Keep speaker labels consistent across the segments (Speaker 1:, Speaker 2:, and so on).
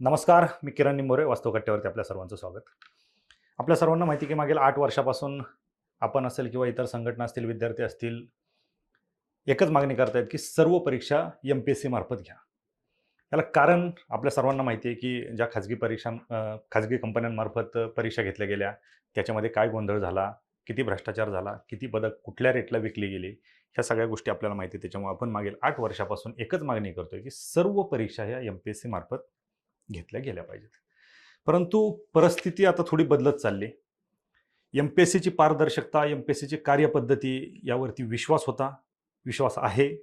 Speaker 1: नमस्कार मी किरण निंबोरे वास्तवकट्ट्यावरती आपल्या सर्वांचं स्वागत. आपल्या सर्वांना माहिती आहे की मागील आठ वर्षापासून आपण असेल किंवा इतर संघटना असतील विद्यार्थी असतील एकच मागणी करतायत की सर्व परीक्षा एम पी एस सी मार्फत घ्या. याला कारण आपल्या सर्वांना माहिती आहे की ज्या खाजगी परीक्षा खाजगी कंपन्यांमार्फत परीक्षा घेतल्या गेल्या त्याच्यामध्ये काय गोंधळ झाला किती भ्रष्टाचार झाला किती पदक कुठल्या रेटला विकली गेली ह्या सगळ्या गोष्टी आपल्याला माहिती आहे. त्याच्यामुळे आपण मागील आठ वर्षापासून एकच मागणी करतोय की सर्व परीक्षा ह्या एम पी एस सी मार्फत घेतल्या गेल्या पाहिजेत. परंतु परिस्थिती आता थोडी बदलत चालली. एम पी एस सीची पारदर्शकता एम पी एस सीची कार्यपद्धती यावरती विश्वास होता विश्वास आहे.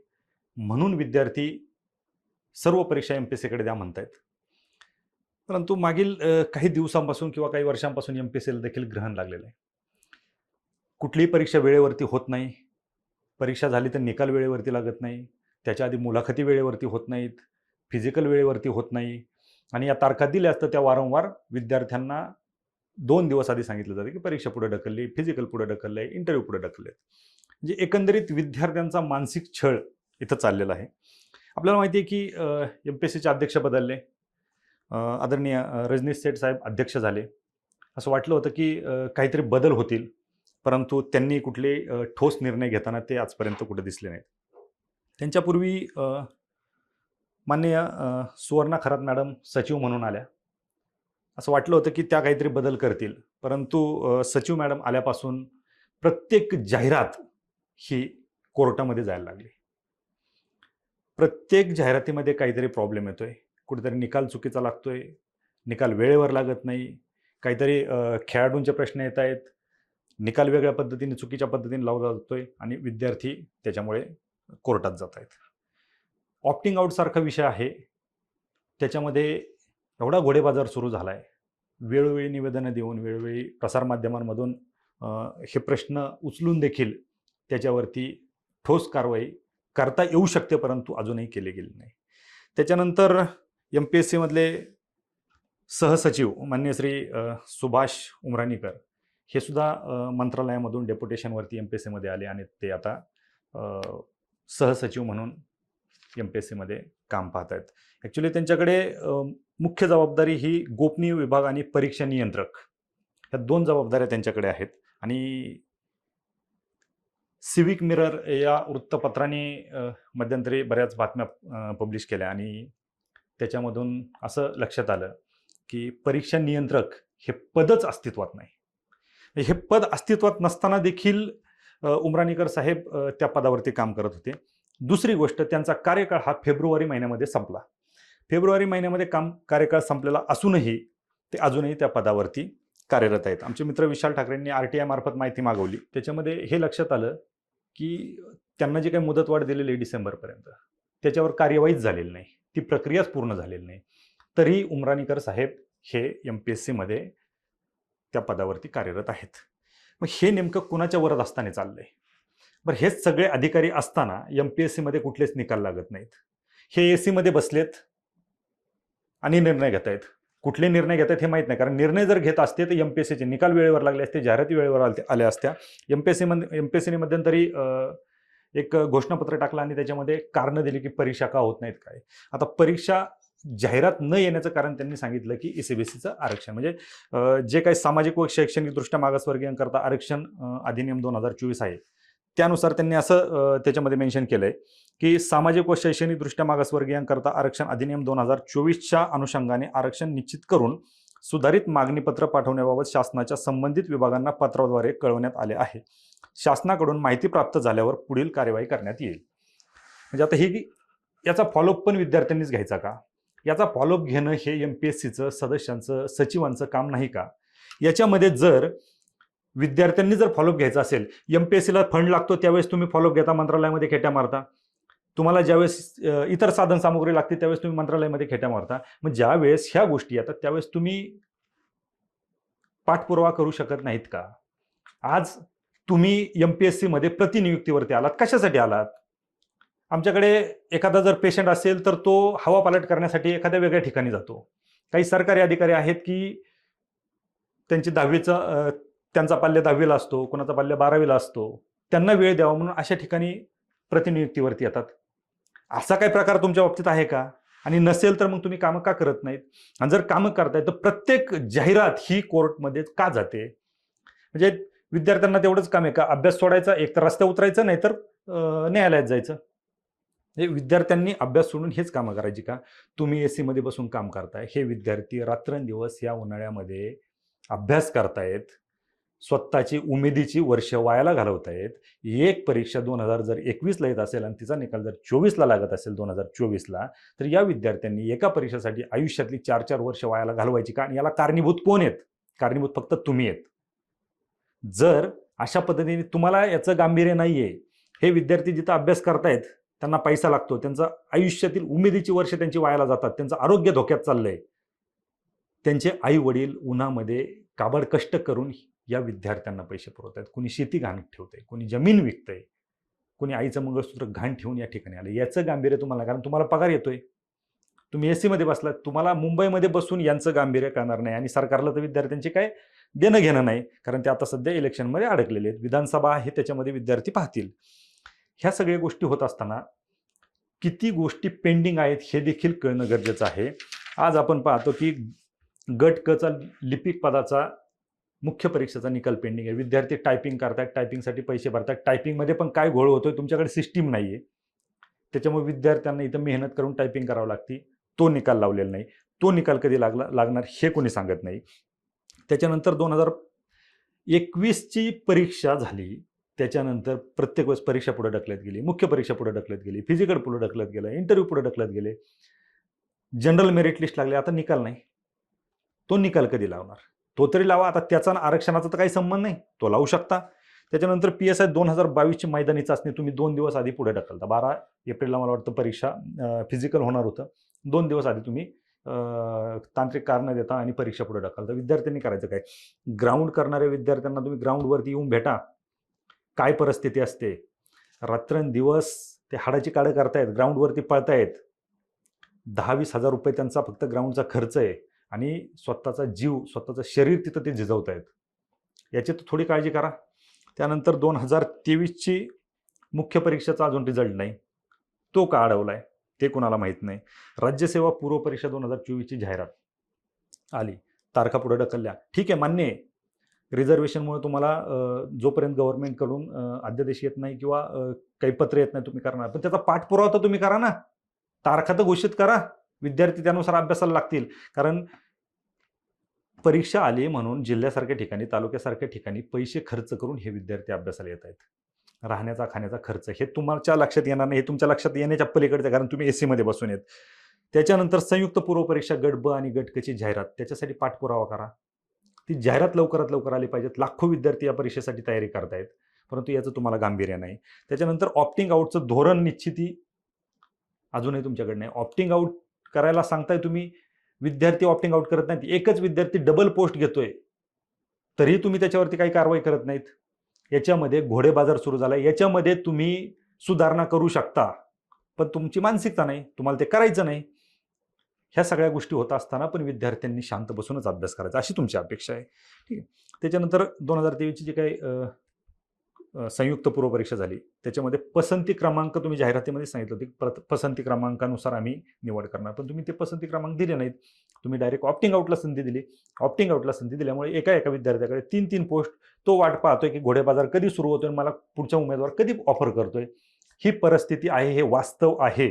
Speaker 1: म्हणून विद्यार्थी सर्व परीक्षा एम पी एस सीकडे द्या म्हणतायत. परंतु मागील काही दिवसांपासून किंवा काही वर्षांपासून एम पी एस सीला देखील ग्रहण लागलेलं आहे. कुठलीही परीक्षा वेळेवरती होत नाही. परीक्षा झाली तर निकाल वेळेवरती लागत नाही. त्याच्या आधी मुलाखती वेळेवरती होत नाहीत. फिजिकल वेळेवरती होत नाही. आणि या तारखा दिल्या असतं त्या वारंवार विद्यार्थ्यांना दोन दिवस आधी सांगितलं जातं की परीक्षा पुढे ढकलली फिजिकल पुढे ढकलले इंटरव्ह्यू पुढे ढकलले म्हणजे एकंदरीत विद्यार्थ्यांचा मानसिक छळ इथं चाललेला आहे. आपल्याला माहिती आहे की एम पी एस सीचे अध्यक्ष बदलले. आदरणीय रजनीश सेठ साहेब अध्यक्ष झाले. असं वाटलं होतं की काहीतरी बदल होतील परंतु त्यांनी कुठले ठोस निर्णय घेताना ते आजपर्यंत कुठे दिसले नाहीत. त्यांच्यापूर्वी माननीय सुवर्णा खरात मॅडम सचिव म्हणून आल्या. असं वाटलं होतं की त्या काहीतरी बदल करतील. परंतु सचिव मॅडम आल्यापासून प्रत्येक जाहिरात ही कोर्टामध्ये जायला लागली. प्रत्येक जाहिरातीमध्ये काहीतरी प्रॉब्लेम येतोय. कुठेतरी निकाल चुकीचा लागतोय. निकाल वेळेवर लागत नाही. काहीतरी खेळाडूंचे प्रश्न येत आहेत. निकाल वेगळ्या पद्धतीने चुकीच्या पद्धतीने लावला जातोय आणि विद्यार्थी त्याच्यामुळे कोर्टात जात आहेत. ऑप्टिंग आउटसारखा विषय आहे. त्याच्यामध्ये एवढा घोडेबाजार सुरू झाला आहे वेळोवेळी निवेदनं देऊन वेळोवेळी प्रसारमाध्यमांमधून हे प्रश्न उचलून देखील त्याच्यावरती ठोस कारवाई करता येऊ शकते परंतु अजूनही केले गेले नाही. त्याच्यानंतर एम पी एस सीमधले सहसचिव मान्य श्री सुभाष उमराणीकर हे सुद्धा मंत्रालयामधून डेप्युटेशनवरती एम पी एस सीमध्ये आले आणि ते आता सहसचिव म्हणून एम पी एस सीमध्ये काम पाहत आहेत ॲक्च्युली त्यांच्याकडे मुख्य जबाबदारी ही गोपनीय विभाग आणि परीक्षा नियंत्रक. ह्या दोन जबाबदाऱ्या त्यांच्याकडे आहेत. आणि सिविक मिरर या वृत्तपत्राने मध्यंतरी बऱ्याच बातम्या पब्लिश केल्या. आणि त्याच्यामधून असं लक्षात आलं की परीक्षा नियंत्रक हे पदच अस्तित्वात नाही. हे पद अस्तित्वात नसताना देखील उमराणीकर साहेब त्या पदावरती काम करत होते. दुसरी गोष्ट त्यांचा कार्यकाळ हा फेब्रुवारी महिन्यामध्ये संपला. फेब्रुवारी महिन्यामध्ये काम कार्यकाळ संपलेला असूनही ते अजूनही त्या पदावरती कार्यरत आहेत. आमचे मित्र विशाल ठाकरेंनी आर टी आय मार्फत माहिती मागवली. त्याच्यामध्ये हे लक्षात आलं की त्यांना जी काही मुदतवाढ दिलेली आहे डिसेंबरपर्यंत त्याच्यावर कार्यवाहीच झालेली नाही. ती प्रक्रियाच पूर्ण झालेली नाही. तरी उमराणीकर साहेब हे एम पी एस सीमध्ये त्या पदावरती कार्यरत आहेत. मग हे नेमकं कुणाच्या वरत असताना चाललं आहे बरं हेच सगळे अधिकारी असताना एम पी एस सीमध्ये कुठलेच निकाल लागत नाहीत. हे ए सीमध्ये बसलेत आणि निर्णय घेत आहेत कुठले निर्णय घेत आहेत हे माहीत नाही कारण निर्णय जर घेत असते तर एम पी एस सीचे निकाल वेळेवर लागले असते जाहिराती वेळेवर आलते- आल्या असत्या. एम पी एस सीमध्ये एम पी एस सीने मध्यंतरी एक घोषणापत्र टाकलं आणि त्याच्यामध्ये कारणं दिली की परीक्षा का होत नाहीत काय. आता परीक्षा जाहिरात न येण्याचं कारण त्यांनी सांगितलं की ई सी बी सीचं आरक्षण. म्हणजे जे काही सामाजिक व शैक्षणिकदृष्ट्या मागासवर्गीयांकरता आरक्षण अधिनियम दोन हजार चोवीस आहे त्यानुसार त्यांनी असं त्याच्यामध्ये मेन्शन केलंय की सामाजिक व शैक्षणिकदृष्ट्या मागासवर्गीयांकरता आरक्षण अधिनियम दोन हजार चोवीसच्या अनुषंगाने आरक्षण निश्चित करून सुधारित मागणीपत्र पाठवण्याबाबत शासनाच्या संबंधित विभागांना पत्राद्वारे कळवण्यात आले आहे. शासनाकडून माहिती प्राप्त झाल्यावर पुढील कार्यवाही करण्यात येईल. म्हणजे आता ही याचा फॉलोअप पण विद्यार्थ्यांनीच घ्यायचा का? याचा फॉलोअप घेणं हे एम पी एस सीचं सदस्यांचं सचिवांचं काम नाही का? याच्यामध्ये जर विद्यार्थ्यांनी जर फॉलोअप घ्यायचा असेल एम पी एस सीला फंड लागतो त्यावेळेस तुम्ही फॉलोअप घेता मंत्रालयामध्ये खेट्या मारता. तुम्हाला ज्यावेळेस इतर साधन सामुग्री लागते त्यावेळेस तुम्ही मंत्रालयामध्ये खेट्या मारता. मग ज्यावेळेस ह्या गोष्टी येतात त्यावेळेस तुम्ही पाठपुरावा करू शकत नाहीत का? आज तुम्ही एम पी एस सीमध्ये प्रतिनियुक्तीवरती आलात. कशासाठी आलात? आमच्याकडे एखादा जर पेशंट असेल तर तो हवा पालट करण्यासाठी एखाद्या वेगळ्या ठिकाणी जातो. काही सरकारी अधिकारी आहेत की त्यांची दहावीचा त्यांचा पाल्य दहावीला असतो कोणाचा पाल्य बारावीला असतो त्यांना वेळ द्यावा म्हणून अशा ठिकाणी प्रतिनियुक्तीवरती येतात. असा काही प्रकार तुमच्या बाबतीत आहे का? आणि नसेल तर मग तुम्ही कामं का करत नाहीत? आणि जर कामं करताय तर प्रत्येक जाहिरात ही कोर्टमध्ये का जाते? म्हणजे विद्यार्थ्यांना तेवढंच काम आहे का? अभ्यास सोडायचा एक तर रस्त्यावर उतरायचं नाही तर न्यायालयात जायचं? हे विद्यार्थ्यांनी अभ्यास सोडून हेच कामं करायची का? तुम्ही ए मध्ये बसून काम करताय हे विद्यार्थी रात्रंदिवस या उन्हाळ्यामध्ये अभ्यास करतायत. स्वतःची उमेदीची वर्ष वायाला घालवतायत. एक परीक्षा दोन हजार जर एकवीसला येत असेल आणि तिचा निकाल जर चोवीसला लागत असेल दोन हजार चोवीसला तर या विद्यार्थ्यांनी एका परीक्षेसाठी आयुष्यातली चार चार वर्ष वायाला घालवायची का? आणि याला कारणीभूत कोण आहेत? कारणीभूत फक्त तुम्ही आहेत. जर अशा पद्धतीने तुम्हाला याचं गांभीर्य नाहीये हे विद्यार्थी जिथं अभ्यास करतायत त्यांना पैसा लागतो त्यांचं आयुष्यातील उमेदीची वर्ष त्यांची वायाला जातात त्यांचं आरोग्य धोक्यात चाललंय. त्यांचे आई वडील उन्हामध्ये काबड कष्ट करून या विद्यार्थ्यांना पैसे पुरवत आहेत कुणी शेती घाण ठेवतंय कुणी जमीन विकतंय कुणी आईचं मंगळसूत्र घाण ठेवून या ठिकाणी आलं याचं गांभीर्य तुम्हाला कारण तुम्हाला पगार येतोय. तुम्ही एस सीमध्ये बसलात तुम्हाला मुंबईमध्ये बसून यांचं गांभीर्य करणार नाही आणि सरकारला तर विद्यार्थ्यांचे काय देणं घेणं नाही कारण ते आता सध्या इलेक्शनमध्ये अडकलेले आहेत. विधानसभा हे त्याच्यामध्ये विद्यार्थी पाहतील. ह्या सगळ्या गोष्टी होत असताना किती गोष्टी पेंडिंग आहेत हे देखील कळणं गरजेचं आहे. आज आपण पाहतो की गट कचा लिपिक पदाचा मुख्य परीक्षेचा निकाल पेंडिंग आहे. विद्यार्थी टायपिंग करतात टायपिंगसाठी पैसे भरतात. टायपिंगमध्ये पण काय घोळ होतोय तुमच्याकडे सिस्टीम नाही आहे त्याच्यामुळे विद्यार्थ्यांना इथं मेहनत करून टायपिंग करावं लागते. तो निकाल लावलेला नाही. तो निकाल कधी लागला लागणार हे कोणी सांगत नाही. त्याच्यानंतर दोन हजार एकवीसची परीक्षा झाली. त्याच्यानंतर प्रत्येक वेळेस परीक्षा पुढे ढकलत गेली. मुख्य परीक्षा पुढे ढकलत गेली. फिजिकल पुढे ढकलत गेलं. इंटरव्ह्यू पुढे ढकलत गेले. जनरल मेरिट लिस्ट लागले. आता निकाल नाही. तो निकाल कधी लावणार? तो तरी लावा. आता त्याचा आणि आरक्षणाचा तर काही संबंध नाही. तो लावू शकता. त्याच्यानंतर पी एस आय दोन हजार बावीसची मैदानी चाचणी तुम्ही दोन दिवस आधी पुढे ढकलता. बारा एप्रिलला मला वाटतं परीक्षा फिजिकल होणार होतं. दोन दिवस आधी तुम्ही तांत्रिक कारणं देता आणि परीक्षा पुढे ढकलता. विद्यार्थ्यांनी करायचं काय? ग्राउंड करणाऱ्या विद्यार्थ्यांना तुम्ही ग्राउंडवरती येऊन भेटा. काय परिस्थिती असते? रात्रंदिवस ते हाडाची काळं करतायत ग्राउंडवरती पळतायत. दहा वीस हजार रुपये त्यांचा फक्त ग्राउंडचा खर्च आहे. आणि स्वतःचा जीव स्वतःचं शरीर तिथं ते झिजवत आहेत याची तर थोडी काळजी करा. त्यानंतर दोन हजार तेवीसची मुख्य परीक्षेचा अजून रिझल्ट नाही. तो का अडवला आहे ते कोणाला माहीत नाही. राज्यसेवा पूर्व परीक्षा दोन हजार चोवीसची जाहिरात आली. तारखा पुढे ढकलल्या. ठीक आहे मान्य आहे. रिझर्वेशनमुळे तुम्हाला जोपर्यंत गव्हर्नमेंटकडून अध्यादेश येत नाही किंवा काही पत्र येत नाही तुम्ही करणार. पण त्याचा पाठपुरावा तर तुम्ही करा ना. तारखा तर घोषित करा. विद्यार्थी त्यानुसार अभ्यासाला लागतील. कारण परीक्षा आली म्हणून जिल्ह्यासारख्या ठिकाणी तालुक्यासारख्या ठिकाणी पैसे खर्च करून हे विद्यार्थी अभ्यासाला येत आहेत. राहण्याचा खाण्याचा खर्च हे तुमच्या लक्षात येणार नाही हे तुमच्या लक्षात येण्याच्या पलीकडचं आहे, कारण तुम्ही एस सीमध्ये बसून येत त्याच्यानंतर संयुक्त पूर्वपरीक्षा गट ब आणि गट जाहिरात त्याच्यासाठी पाठपुरावा करा. ती जाहिरात लवकरात लवकर आली पाहिजेत. लाखो विद्यार्थी या परीक्षेसाठी तयारी करतायत परंतु याचं तुम्हाला गांभीर्य नाही. त्याच्यानंतर ऑप्टिंग आउटचं धोरण निश्चिती अजूनही तुमच्याकडे नाही. ऑप्टिंग आउट करायला सांगताय तुम्ही विद्यार्थी ऑप्टिंग आउट करत नाहीत. एकच विद्यार्थी डबल पोस्ट घेतोय. तरीही तुम्ही त्याच्यावरती काही कारवाई करत नाहीत. याच्यामध्ये घोडे बाजार सुरू झाला याच्यामध्ये तुम्ही सुधारणा करू शकता. पण तुमची मानसिकता नाही. तुम्हाला ते करायचं नाही. ह्या सगळ्या गोष्टी होत असताना पण विद्यार्थ्यांनी शांत बसूनच अभ्यास करायचा. अशी तुमची अपेक्षा आहे. ठीक आहे. त्याच्यानंतर दोन हजार तेवीसची जी काही संयुक्त पूर्वपरीक्षा झाली त्याच्यामध्ये पसंती क्रमांक तुम्ही जाहिरातीमध्ये सांगितलं होते प्रत- पसंती क्रमांकानुसार आम्ही निवड करणार. पण तुम्ही ते पसंती क्रमांक दिले नाहीत. तुम्ही डायरेक्ट ऑप्टिंग आउटला संधी दिली. ऑप्टिंग आउटला संधी दिल्यामुळे एका एका विद्यार्थ्याकडे तीन तीन पोस्ट तो वाट पाहतोय की घोडे बाजार कधी सुरू होतोय आणि मला पुढचा उमेदवार कधी ऑफर करतोय. ही परिस्थिती आहे हे वास्तव आहे.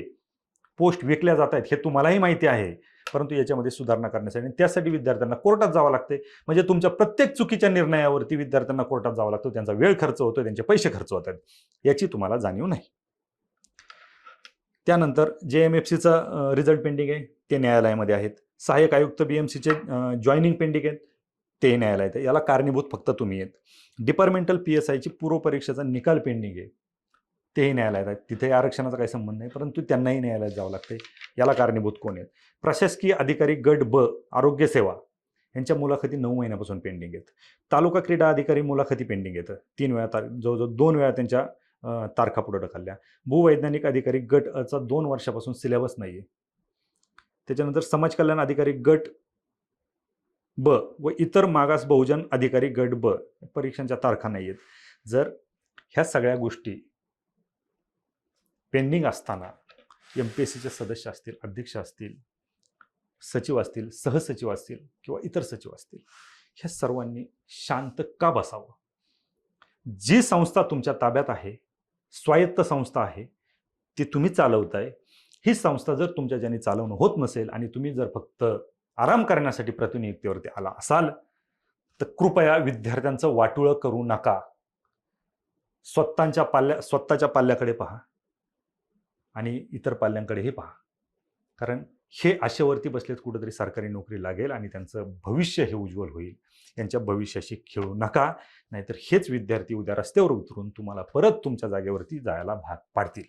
Speaker 1: पोस्ट विकल्या जात आहेत हे तुम्हालाही माहिती आहे. परंतु याच्यामध्ये सुधारणा करण्यासाठी आणि त्यासाठी विद्यार्थ्यांना कोर्टात जावं लागते म्हणजे तुमच्या प्रत्येक चुकीच्या निर्णयावरती विद्यार्थ्यांना कोर्टात जावं लागतं. त्यांचा वेळ खर्च होतोय त्यांचे पैसे खर्च होतात याची तुम्हाला जाणीव नाही. त्यानंतर जे एम एफ सीचा रिझल्ट पेंडिंग आहे. ते न्यायालयामध्ये आहेत. सहाय्यक आयुक्त बी एम सीचे जॉईनिंग पेंडिंग आहेत ते न्यायालयात आहे याला कारणीभूत फक्त तुम्ही आहेत. डिपार्टमेंटल पी एस आयची पूर्व परीक्षेचा निकाल पेंडिंग आहे. तेही न्यायालयात आहेत. तिथे आरक्षणाचा काही संबंध नाही परंतु त्यांनाही न्यायालयात जावं लागते याला कारणीभूत कोण आहेत? प्रशासकीय अधिकारी गट ब आरोग्य सेवा यांच्या मुलाखती नऊ महिन्यापासून पेंडिंग आहेत. तालुका क्रीडा अधिकारी मुलाखती पेंडिंग आहेत. तीन वेळा तार जवळजवळ दोन वेळा त्यांच्या तारखा पुढे ढकलल्या. भूवैज्ञानिक अधिकारी गट अचा चा दोन वर्षापासून सिलेबस नाही आहे त्याच्यानंतर समाज कल्याण अधिकारी गट ब व इतर मागास बहुजन अधिकारी गट ब परीक्षांच्या तारखा नाही आहेत जर ह्या सगळ्या गोष्टी पेंडिंग असताना एम पी एस सीचे सदस्य असतील अध्यक्ष असतील सचिव असतील सहसचिव असतील किंवा इतर सचिव असतील ह्या सर्वांनी शांत का बसावं? जी संस्था तुमच्या ताब्यात आहे स्वायत्त संस्था आहे ती तुम्ही चालवताय ही संस्था जर तुमच्या ज्याने चालवणं होत नसेल आणि तुम्ही जर फक्त आराम करण्यासाठी प्रतिनियुक्तीवरती आला असाल तर कृपया विद्यार्थ्यांचं वाटोळं करू नका. स्वतःच्या पाल्या स्वतःच्या पाल्याकडे पहा आणि इतर पाल्यांकडेही पहा. कारण हे आशेवरती बसलेत कुठेतरी सरकारी नोकरी लागेल आणि त्यांचं भविष्य हे उज्ज्वल होईल. यांच्या भविष्याशी खेळू नका नाहीतर हेच विद्यार्थी उद्या रस्त्यावर उतरून तुम्हाला परत तुमच्या जागेवरती जायला भाग पाडतील.